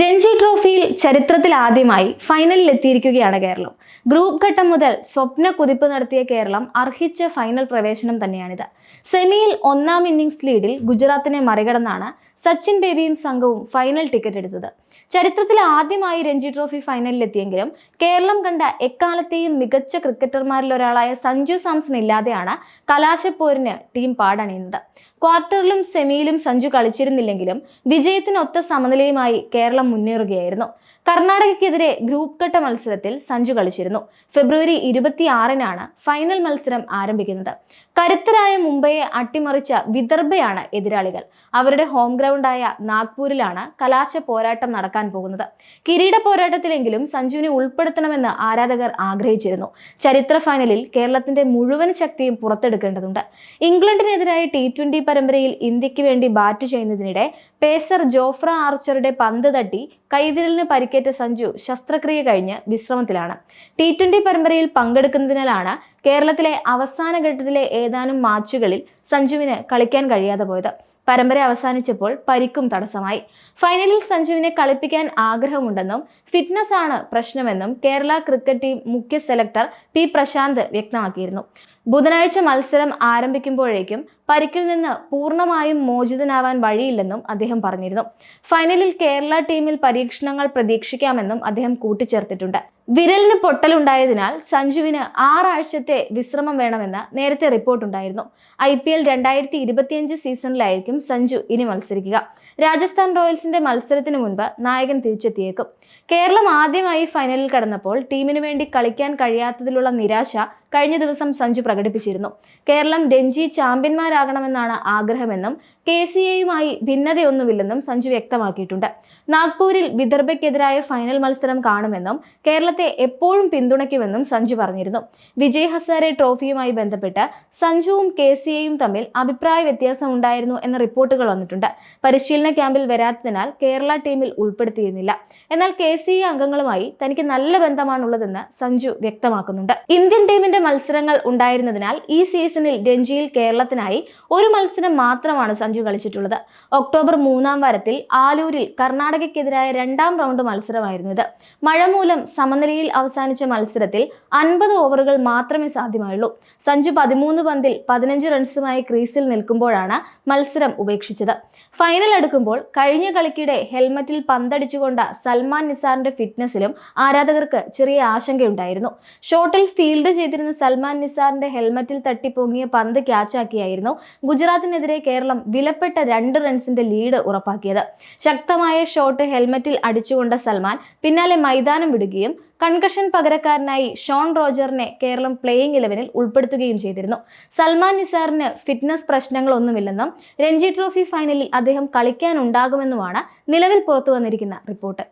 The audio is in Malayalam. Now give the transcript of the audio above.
രഞ്ജി ട്രോഫിയിൽ ചരിത്രത്തിൽ ആദ്യമായി ഫൈനലിൽ എത്തിയിരിക്കുകയാണ് കേരളം. ഗ്രൂപ്പ് ഘട്ടം മുതൽ സ്വപ്ന കുതിപ്പ് നടത്തിയ കേരളം അർഹിച്ച ഫൈനൽ പ്രവേശനം തന്നെയാണിത്. സെമിയിൽ ഒന്നാം ഇന്നിംഗ്സ് ലീഡിൽ ഗുജറാത്തിനെ മറികടന്നാണ് സച്ചിൻ ബേബിയും സംഘവും ഫൈനൽ ടിക്കറ്റ് എടുത്തത്. ചരിത്രത്തിൽ ആദ്യമായി രഞ്ജി ട്രോഫി ഫൈനലിലെത്തിയെങ്കിലും കേരളം കണ്ട എക്കാലത്തെയും മികച്ച ക്രിക്കറ്റർമാരിൽ ഒരാളായ സഞ്ജു സാംസൺ ഇല്ലാതെയാണ് കലാശപ്പോരിന് ടീം പാടണിയുന്നത്. ക്വാർട്ടറിലും സെമിയിലും സഞ്ജു കളിച്ചിരുന്നില്ലെങ്കിലും വിജയത്തിനൊത്ത സമനിലയുമായി കേരളം മുന്നേറുകയായിരുന്നു. കർണാടകയ്ക്കെതിരെ ഗ്രൂപ്പ് ഘട്ട മത്സരത്തിൽ സഞ്ജു കളിച്ചിരുന്നു. ഫെബ്രുവരി ഇരുപത്തിയാറിനാണ് ഫൈനൽ മത്സരം ആരംഭിക്കുന്നത്. കരുത്തരായ മുംബൈയെ അട്ടിമറിച്ച വിദർഭയാണ് എതിരാളികൾ. അവരുടെ ഹോം ഗ്രൗണ്ടായ നാഗ്പൂരിലാണ് കലാശ പോരാട്ടം നടക്കാൻ പോകുന്നത്. കിരീട പോരാട്ടത്തിലെങ്കിലും സഞ്ജുവിനെ ഉൾപ്പെടുത്തണമെന്ന് ആരാധകർ ആഗ്രഹിച്ചിരുന്നു. ചരിത്ര ഫൈനലിൽ കേരളത്തിന്റെ മുഴുവൻ ശക്തിയും പുറത്തെടുക്കേണ്ടതുണ്ട്. ഇംഗ്ലണ്ടിനെതിരായ ടി ട്വന്റി പരമ്പരയിൽ ഇന്ത്യയ്ക്ക് വേണ്ടി ബാറ്റ് ചെയ്യുന്നതിനിടെ പേസർ ജോഫ്ര ആർച്ചറുടെ പന്ത് തട്ടി കൈവിരലിന് പരിക്കേറ്റ സഞ്ജു ശസ്ത്രക്രിയ കഴിഞ്ഞ് വിശ്രമത്തിലാണ്. ടി ട്വന്റി പരമ്പരയിൽ പങ്കെടുക്കുന്നതിനാലാണ് കേരളത്തിലെ അവസാന ഘട്ടത്തിലെ ഏതാനും മാച്ചുകളിൽ സഞ്ജുവിന് കളിക്കാൻ കഴിയാതെ പോയത്. പരമ്പര അവസാനിച്ചപ്പോൾ പരിക്കും തടസ്സമായി. ഫൈനലിൽ സഞ്ജുവിനെ കളിപ്പിക്കാൻ ആഗ്രഹമുണ്ടെന്നും ഫിറ്റ്നസ് ആണ് പ്രശ്നമെന്നും കേരള ക്രിക്കറ്റ് ടീം മുഖ്യ സെലക്ടർ പി പ്രശാന്ത് വ്യക്തമാക്കിയിരുന്നു. ബുധനാഴ്ച മത്സരം ആരംഭിക്കുമ്പോഴേക്കും പരിക്കിൽ നിന്ന് പൂർണമായും മോചിതനാവാൻ വഴിയില്ലെന്നും അദ്ദേഹം പറഞ്ഞിരുന്നു. ഫൈനലിൽ കേരള ടീമിൽ പരീക്ഷണങ്ങൾ പ്രതീക്ഷിക്കാമെന്നും അദ്ദേഹം കൂട്ടിച്ചേർത്തിട്ടുണ്ട്. വിരലിന് പൊട്ടലുണ്ടായതിനാൽ സഞ്ജുവിന് ആറാഴ്ചത്തെ വിശ്രമം വേണമെന്ന് നേരത്തെ റിപ്പോർട്ടുണ്ടായിരുന്നു ഐ പി എൽ രണ്ടായിരത്തി ഇരുപത്തിയഞ്ച് സീസണിലായിരിക്കും സഞ്ജു ഇനി മത്സരിക്കുക. രാജസ്ഥാൻ റോയൽസിന്റെ മത്സരത്തിന് മുൻപ് നായകൻ തിരിച്ചെത്തിയേക്കും. കേരളം ആദ്യമായി ഫൈനലിൽ കടന്നപ്പോൾ ടീമിനു വേണ്ടി കളിക്കാൻ കഴിയാത്തതിലുള്ള നിരാശ കഴിഞ്ഞ ദിവസം സഞ്ജു പ്രകടിപ്പിച്ചിരുന്നു. കേരളം രഞ്ജി ചാമ്പ്യന്മാരാകണമെന്നാണ് ആഗ്രഹമെന്നും കെ സി എയുമായി ഭിന്നതയൊന്നുമില്ലെന്നും സഞ്ജു വ്യക്തമാക്കിയിട്ടുണ്ട്. നാഗ്പൂരിൽ വിദർഭയ്ക്കെതിരായ ഫൈനൽ മത്സരം കാണുമെന്നും കേരളത്തെ എപ്പോഴും പിന്തുണയ്ക്കുമെന്നും സഞ്ജു പറഞ്ഞിരുന്നു. വിജയ് ഹസാരെ ട്രോഫിയുമായി ബന്ധപ്പെട്ട് സഞ്ജുവും കെ തമ്മിൽ അഭിപ്രായ വ്യത്യാസം ഉണ്ടായിരുന്നു എന്ന റിപ്പോർട്ടുകൾ വന്നിട്ടുണ്ട്. പരിശീലന ക്യാമ്പിൽ വരാത്തതിനാൽ കേരള ടീമിൽ ഉൾപ്പെടുത്തിയിരുന്നില്ല. എന്നാൽ കെ സി അംഗങ്ങളുമായി തനിക്ക് നല്ല ബന്ധമാണുള്ളതെന്ന് സഞ്ജു വ്യക്തമാക്കുന്നുണ്ട്. ഇന്ത്യൻ ടീമിന്റെ മത്സരങ്ങൾ ഉണ്ടായിരുന്നതിനാൽ ഈ സീസണിൽ രഞ്ജിയിൽ കേരളത്തിനായി ഒരു മത്സരം മാത്രമാണ് സഞ്ജു കളിച്ചിട്ടുള്ളത്. ഒക്ടോബർ മൂന്നാം വാരത്തിൽ ആലൂരിൽ കർണാടകയ്ക്കെതിരായ രണ്ടാം റൗണ്ട് മത്സരമായിരുന്നു ഇത്. മഴ മൂലം സമനിലയിൽ അവസാനിച്ച മത്സരത്തിൽ അൻപത് ഓവറുകൾ മാത്രമേ സാധ്യമായുള്ളൂ. സഞ്ജു പതിമൂന്ന് പന്തിൽ പതിനഞ്ച് റൺസുമായി ക്രീസിൽ നിൽക്കുമ്പോഴാണ് മത്സരം ഉപേക്ഷിച്ചത്. ഫൈനൽ അടുക്കുമ്പോൾ കഴിഞ്ഞ കളിക്കിടെ ഹെൽമറ്റിൽ പന്തടിച്ചുകൊണ്ട സൽമാൻ നിസാറിന്റെ ഫിറ്റ്നസിലും ആരാധകർക്ക് ചെറിയ ആശങ്കയുണ്ടായിരുന്നു. ഷോട്ടിൽ ഫീൽഡ് ചെയ്തിരുന്ന സൽമാൻ നിസാറിന്റെ ഹെൽമറ്റിൽ തട്ടിപ്പൊങ്ങിയ പന്ത് ക്യാച്ചാക്കിയായിരുന്നു ഗുജറാത്തിനെതിരെ കേരളം വിലപ്പെട്ട രണ്ട് റൺസിന്റെ ലീഡ് ഉറപ്പാക്കിയത്. ശക്തമായ ഷോട്ട് ഹെൽമറ്റിൽ അടിച്ചുകൊണ്ട സൽമാൻ പിന്നാലെ മൈതാനം വിടുകയും കൺകഷൻ പകരക്കാരനായി ഷോൺ റോജറിനെ കേരളം പ്ലേയിങ് ഇലവനിൽ ഉൾപ്പെടുത്തുകയും ചെയ്തിരുന്നു. സൽമാൻ നിസാറിന് ഫിറ്റ്നസ് പ്രശ്നങ്ങളൊന്നുമില്ലെന്നും രഞ്ജി ട്രോഫി ഫൈനലിൽ അദ്ദേഹം കളിക്കാനുണ്ടാകുമെന്നുമാണ് നിലവിൽ പുറത്തു വന്നിരിക്കുന്ന റിപ്പോർട്ട്.